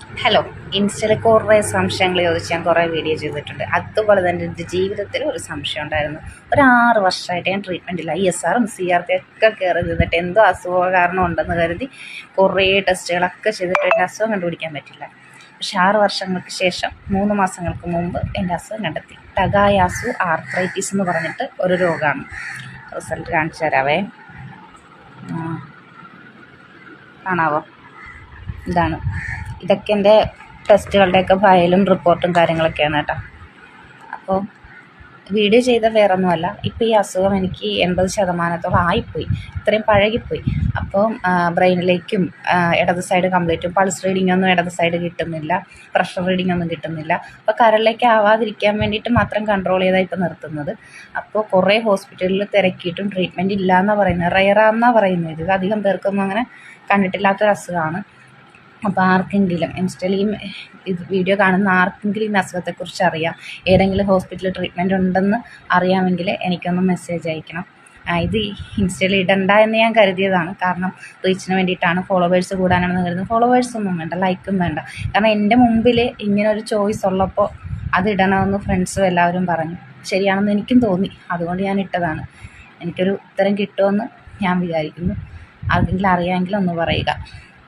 Hello ഇൻസ്റ്റയിൽ കുറേ സംശയങ്ങൾ ചോദിച്ച് ഞാൻ കുറേ വീഡിയോ ചെയ്തിട്ടുണ്ട്. അതുപോലെ തന്നെ എന്റെ ജീവിതത്തിൽ ഒരു സംശയം ഉണ്ടായിരുന്നു. ഒരു ആറ് വർഷമായിട്ട് ഞാൻ ട്രീറ്റ്മെന്റില്ല ഐ എസ് ആറും സി ആർ ടി ഒക്കെ കയറി നിന്നിട്ട് എന്തോ അസുഖ കാരണം ഉണ്ടെന്ന് കരുതി കുറേ ടെസ്റ്റുകളൊക്കെ ചെയ്തിട്ട് എന്റെ അസുഖം കണ്ടുപിടിക്കാൻ പറ്റില്ല. പക്ഷെ ആറ് വർഷങ്ങൾക്ക് ശേഷം മൂന്ന് മാസങ്ങൾക്ക് മുമ്പ് എന്റെ അസുഖം കണ്ടെത്തി. ടഗായാസു ആർത്രൈറ്റിസ് എന്ന് പറഞ്ഞിട്ട് ഒരു രോഗമാണ് റിസൾട്ട് കാണിച്ചു തരാവേ. കാണാവോ? ഇതാണ്. ഇതൊക്കെ എന്റെ ടെസ്റ്റുകളുടെയൊക്കെ ഫയലും റിപ്പോർട്ടും കാര്യങ്ങളൊക്കെയാണ് കേട്ടോ. അപ്പോൾ വീഡിയോ ചെയ്ത വേറൊന്നുമല്ല ഇപ്പോൾ ഈ അസുഖം എനിക്ക് എൺപത് ശതമാനത്തോളം ആയിപ്പോയി ഇത്രയും പഴകിപ്പോയി. അപ്പോൾ ബ്രെയിനിലേക്കും ഇടത് സൈഡ് കംപ്ലീറ്റും പൾസ് റീഡിംഗ് ഒന്നും ഇടത് സൈഡ് കിട്ടുന്നില്ല പ്രഷർ റീഡിംഗ് ഒന്നും കിട്ടുന്നില്ല. അപ്പോൾ കരളിലേക്ക് ആവാതിരിക്കാൻ വേണ്ടിയിട്ട് മാത്രം കൺട്രോൾ ചെയ്താണ് ഇപ്പോൾ നിർത്തുന്നത്. അപ്പോൾ കുറേ ഹോസ്പിറ്റലിൽ തിരക്കിയിട്ടും ട്രീറ്റ്മെന്റ് ഇല്ല എന്നാണ് പറയുന്നത് റയറാന്നാണ് പറയുന്നത്. ഇത് അധികം പേർക്കൊന്നും അങ്ങനെ കണ്ടിട്ടില്ലാത്തൊരു അസുഖമാണ് അപ്പോൾ ആർക്കെങ്കിലും ഇൻസ്റ്റയിൽ ഈ ഇത് വീഡിയോ കാണുന്ന ആർക്കെങ്കിലും ഈ അസുഖത്തെക്കുറിച്ച് അറിയാം ഏതെങ്കിലും ഹോസ്പിറ്റലിൽ ട്രീറ്റ്മെന്റ് ഉണ്ടെന്ന് അറിയാമെങ്കിൽ എനിക്കൊന്ന് മെസ്സേജ് അയക്കണം. ഇത് ഇൻസ്റ്റയിൽ ഇടണ്ട എന്ന് ഞാൻ കരുതിയതാണ്. കാരണം റീച്ചിന് വേണ്ടിയിട്ടാണ് ഫോളോവേഴ്സ് കൂടാനാണെന്ന് കരുതുന്നത്. ഫോളോവേഴ്സൊന്നും വേണ്ട ലൈക്കും വേണ്ട. കാരണം എന്റെ മുമ്പിൽ ഇങ്ങനെ ഒരു ചോയ്സ് ഉള്ളപ്പോൾ അത് ഇടണമെന്ന് ഫ്രണ്ട്സും എല്ലാവരും പറഞ്ഞു. ശരിയാണെന്ന് എനിക്കും തോന്നി. അതുകൊണ്ട് ഞാൻ ഇട്ടതാണ്. എനിക്കൊരു ഉത്തരം കിട്ടുമെന്ന് ഞാൻ വിചാരിക്കുന്നു. ആർക്കെങ്കിലും അറിയാമെങ്കിൽ ഒന്ന് പറയുക.